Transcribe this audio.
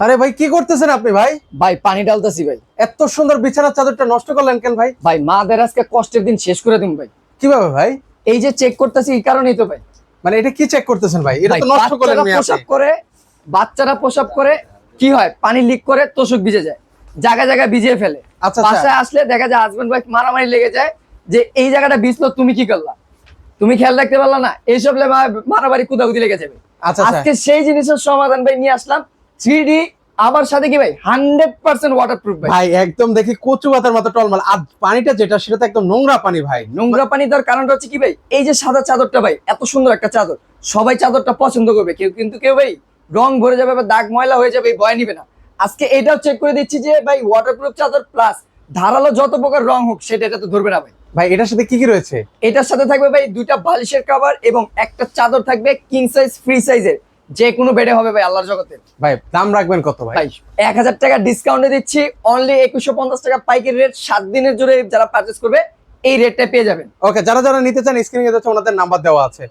আরে ভাই কি করতেছেন আপনি ভাই? ভাই পানি ডালতাছি ভাই। এত সুন্দর বিছানার চাদরটা নষ্ট করলেন কেন ভাই? ভাই মাদের আজকে কষ্টের দিন শেষ করে দিন ভাই। কীভাবে ভাই? এই যে চেক করতেছি এই কারণেই তো ভাই। মানে এটা কি চেক করতেছেন ভাই? এটা তো নষ্ট করলেন মিয়া করে বাচ্চারা প্রসাব করে কি হয়? পানি লিক করে তোষক ভিজে যায়। জায়গা জায়গা ভিজিয়ে ফেলে। আচ্ছা, আচ্ছা। বাসায় আসলে দেখা যায় হাজবেন্ড ওয়াইফ মারামারি লেগে যায় যে এই জায়গাটা ভিজলো তুমি কি করলা? তুমি খেয়াল রাখতে পারলা না? এইসব লে মা- মারামারি কুদাকুদি লেগে যাবে। আচ্ছা আচ্ছা। আজকে সেই জিনিসের সমাধান ভাই নিয়ে আসলাম। থ্রি আবার সাথে কি ভাই? হান্ড্রেড পার্সেন্ট ওয়াটার প্রুফ ভাই একদম দেখি কচু পাতার মতো টলমাল। আর পানিটা যেটা সেটা তো একদম নোংরা পানি ভাই। নোংরা পানি দেওয়ার কারণটা হচ্ছে কি ভাই? এই যে সাদা চাদরটা ভাই এত সুন্দর একটা চাদর। সবাই চাদরটা পছন্দ করবে কেউ কিন্তু কেউ ভাই রং ভরে যাবে বা দাগ ময়লা হয়ে যাবে এই ভয় নিবে না। আজকে এটাও চেক করে দিচ্ছি যে ভাই ওয়াটারপ্রুফ চাদর প্লাস ধারালো যত প্রকার রং হোক সেটা এটা তো ধরবে না ভাই। ভাই এটার সাথে কি কি রয়েছে? এটার সাথে থাকবে ভাই দুইটা বালিশের কভার এবং একটা চাদর থাকবে কিং সাইজ ফ্রি সাইজের যে কোনো বেডে হবে ভাই আল্লাহর জগতে। ভাই দাম রাখবেন কত ভাই? ভাই এক হাজার টাকা ডিসকাউন্টে দিচ্ছি অনলি একুশশো পঞ্চাশ টাকা পাইকারি রেট সাত দিনের জুড়ে যারা পারচেস করবে এই রেটটা পেয়ে যাবেন। ওকে যারা যারা নিতে চান স্ক্রিনে ওনাদের নাম্বার দেওয়া আছে।